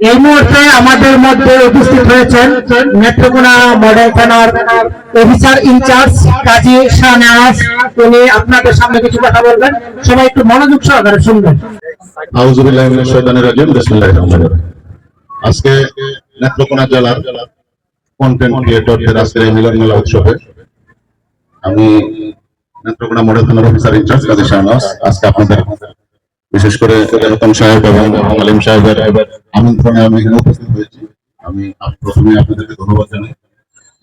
এই মুহূর্তে আমাদের মধ্যে উপস্থিত হয়েছেন নেত্রকোনা মডেল থানার officer in charge Kazi Shahnaz. উনি আপনাদের সামনে কিছু কথা বলবেন। সবাই একটু মনোযোগ সহকারে শুনবেন। আজকে নেত্রকোনা জেলার কন্টেন্ট ক্রিয়েটরদের আজকের এই মিলন মেলা উৎসবে আমি নেত্রকোনা মডেল থানার officer in charge Kazi Shahnaz. আজকে আপনাদের বিশেষ করে রতন সাহেব এবং আলিম সাহেবের আমন্ত্রণে আমি এখানে উপস্থিত হয়েছি, আমি প্রথমে আপনাদেরকে ধন্যবাদ জানাই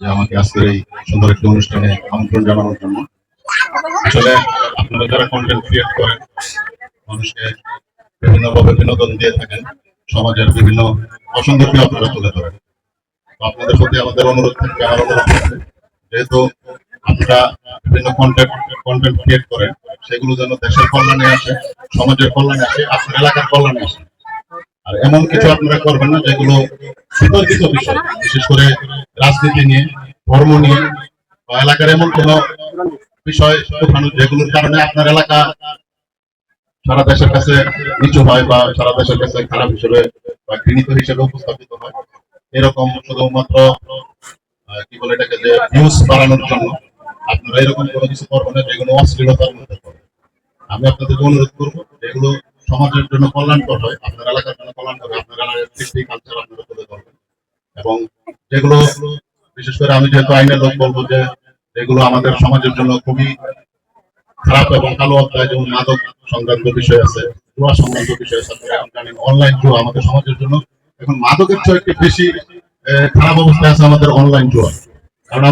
যে আমাকে আজকের এই সুন্দর একটি অনুষ্ঠানে আমন্ত্রণ জানানোর জন্য। আসলে আপনারা যারা কন্টেন্ট ক্রিয়েট করেন, মানুষকে বিভিন্নভাবে বিনোদন দিয়ে থাকেন, সমাজের বিভিন্ন অসঙ্গতি আপনারা তুলে ধরেন। আপনাদের প্রতি আমাদের অনুরোধ থাকবে, আমার অনুরোধ থাকবে, যেহেতু আপনারা বিভিন্ন কন্টেন্ট কন্টেন্ট ক্রিয়েট করেন সেগুলো যেন দেশের কল্যাণে আসে, সমাজের কল্যাণে আসে আপনার এলাকার কল্যাণে আসে। আর এমন কিছু আপনারা করবেন না, যেগুলো বিতর্কিত বিষয়। বিশেষ করে রাজনীতি নিয়ে, ধর্ম নিয়ে, বা এলাকার এমন কোন বিষয় যেগুলোর কারণে আপনার এলাকা সারা দেশের কাছে নিচু হয় বা সারা দেশের কাছে খারাপ হিসেবে বা ঘৃণিত হিসেবে উপস্থাপিত হয়। এরকম শুধুমাত্র কি বলে এটাকে যে ভিউজ বাড়ানোর জন্য আপনারা এরকম কোনো কিছু করবেন না, যেগুলো অশ্লীলতার মধ্যে আমি আপনাদেরকে অনুরোধ করব যেগুলো সমাজের জন্য কল্যাণকর হয়, আপনার এলাকার জন্য কল্যাণকর হয়, আপনার এলাকার আপনারা তুলে ধরবেন। এবং যেগুলো, বিশেষ করে আমি যেহেতু আইনের লোক বলব যে যেগুলো আমাদের সমাজের জন্য খুবই খারাপ এবং কালো অধ্যায়, যেমন মাদক সংক্রান্ত বিষয় আছে জুয়া সংক্রান্ত বিষয় আছে জানেন অনলাইন জুয়া আমাদের সমাজের জন্য। এখন মাদকের চেয়ে একটু বেশি খারাপ অবস্থায় আছে আমাদের অনলাইন জুয়া কারণ